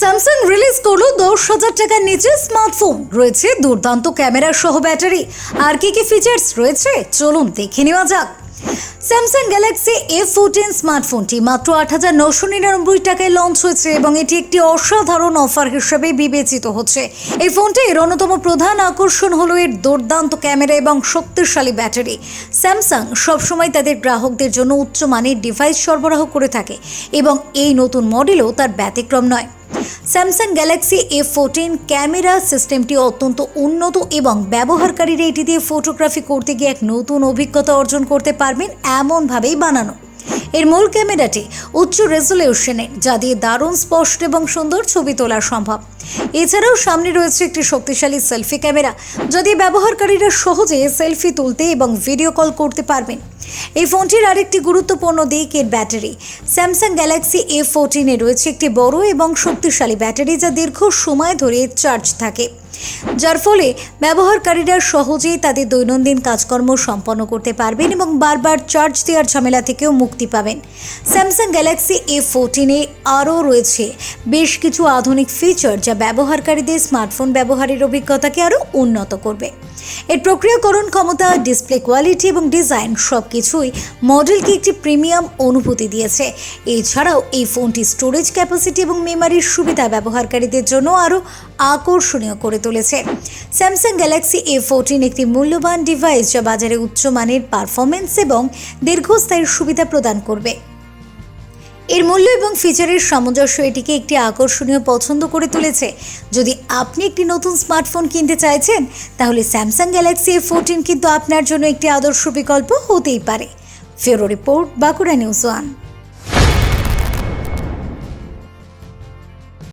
Samsung release করল দশ হাজার টাকার নিচে স্মার্টফোন। রয়েছে দুর্দান্ত ক্যামেরা সহ ব্যাটারি। আর কি কি ফিচার্স রয়েছে? চলুন দেখে নেওয়া যাক। স্যামসাং গ্যালাক্সি এফ ফোরটিন স্মার্টফোনটি মাত্র আট হাজার নশো নিরানব্বই টাকায় লঞ্চ হয়েছে এবং এটি একটি অসাধারণ অফার হিসেবে বিবেচিত হচ্ছে। এই ফোনটির অন্যতম প্রধান আকর্ষণ হলো এর দুর্দান্ত ক্যামেরা এবং শক্তিশালী ব্যাটারি। স্যামসাং সবসময় তাদের গ্রাহকদের জন্য উচ্চমানের ডিভাইস সরবরাহ করে থাকে এবং এই নতুন মডেলও তার ব্যতিক্রম নয়। Samsung Galaxy F fourteen camera সিস্টেমটি অত্যন্ত উন্নত এবং ব্যবহারকারীরা এটি দিয়ে ফটোগ্রাফি করতে গিয়ে এক নতুন অভিজ্ঞতা অর্জন করতে পারবেন এমনভাবেই বানানো। এর মূল ক্যামেরাটি উচ্চ রেজলিউশনের যা দিয়ে দারুণ, স্পষ্ট এবং সুন্দর ছবি তোলা সম্ভব। এছাড়াও সামনে রয়েছে একটি শক্তিশালী সেলফি ক্যামেরা, যা দিয়ে ব্যবহারকারীরা সহজে সেলফি তুলতে এবং ভিডিও কল করতে পারবেন। এই ফোনটির আরেকটি গুরুত্বপূর্ণ দিক এর ব্যাটারি। স্যামসাং গ্যালাক্সি এ ফোরটিনে রয়েছে একটি বড় এবং শক্তিশালী ব্যাটারি, যা দীর্ঘ সময় ধরে চার্জ থাকে। যার ফলে ব্যবহারকারীরা সহজেই তাদের দৈনন্দিন কাজকর্ম সম্পন্ন করতে পারবেন এবং বারবার চার্জ দেওয়ার ঝামেলা থেকেও মুক্তি পাবেন। স্যামসাং গ্যালাক্সি এ ফোরটিনে আরও রয়েছে বেশ কিছু আধুনিক ফিচার যা ব্যবহারকারীদের স্মার্টফোন ব্যবহারের অভিজ্ঞতাকে আরও উন্নত করবে। এর প্রক্রিয়াকরণ ক্ষমতা ডিসপ্লে কোয়ালিটি এবং ডিজাইন সব কিছুই মডেলকে একটি প্রিমিয়াম অনুভূতি দিয়েছে। এছাড়াও এই ফোনটি স্টোরেজ ক্যাপাসিটি এবং মেমারির সুবিধা ব্যবহারকারীদের জন্য আরও আকর্ষণীয় করে তুলেছে। স্যামসাং গ্যালাক্সি এ ফোরটিন একটি মূল্যবান ডিভাইস যা বাজারে উচ্চমানের পারফরমেন্স এবং দীর্ঘস্থায়ী সুবিধা প্রদান করবে। এর মূল্য এবং ফিচারের সামঞ্জস্য এটিকে একটি আকর্ষণীয় পছন্দ করে তুলেছে। যদি আপনি একটি নতুন স্মার্টফোন কিনতে চাইছেন, তাহলে স্যামসাং গ্যালাক্সি এ ফোরটিন কিন্তু আপনার জন্য একটি আদর্শ বিকল্প হতেই পারে। ফেরো রিপোর্ট, বাঁকুড়া নিউজ ওয়ান।